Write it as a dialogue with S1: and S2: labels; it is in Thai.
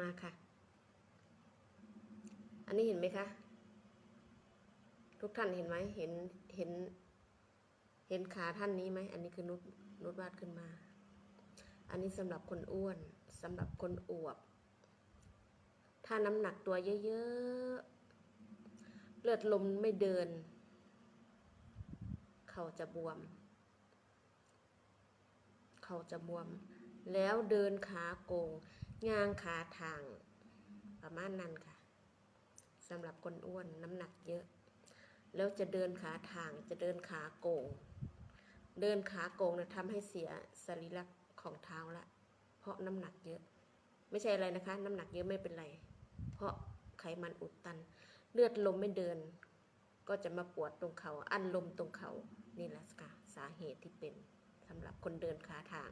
S1: มาค่ะ อันนี้เห็นไหมคะ ทุกท่านเห็นไหมเห็นเห็น เห็นขาท่านนี้ไหม อันนี้คือนุดนุดวาดขึ้นมา อันนี้สำหรับคนอ้วนสำหรับคนอวบ ถ้าน้ำหนักตัวเยอะๆ เลือดลมไม่เดิน เขาจะบวม เขาจะบวม แล้วเดินขาโกง งางขาทาง ประมาณนั้นค่ะสำหรับคนอ้วนน้ำหนักเยอะ แล้วจะเดินขาทางจะเดินขาโกง เดินขาโกงเนี่ยทำให้เสียสรีระของเท้าละ เพราะน้ำหนักเยอะ ไม่ใช่อะไรนะคะ น้ำหนักเยอะไม่เป็นไร เพราะไขมันอุดตัน เลือดลมไม่เดิน ก็จะมาปวดตรงเขา อั้นลมตรงเขา นี่แหละค่ะสาเหตุที่เป็นสำหรับคนเดินขาทาง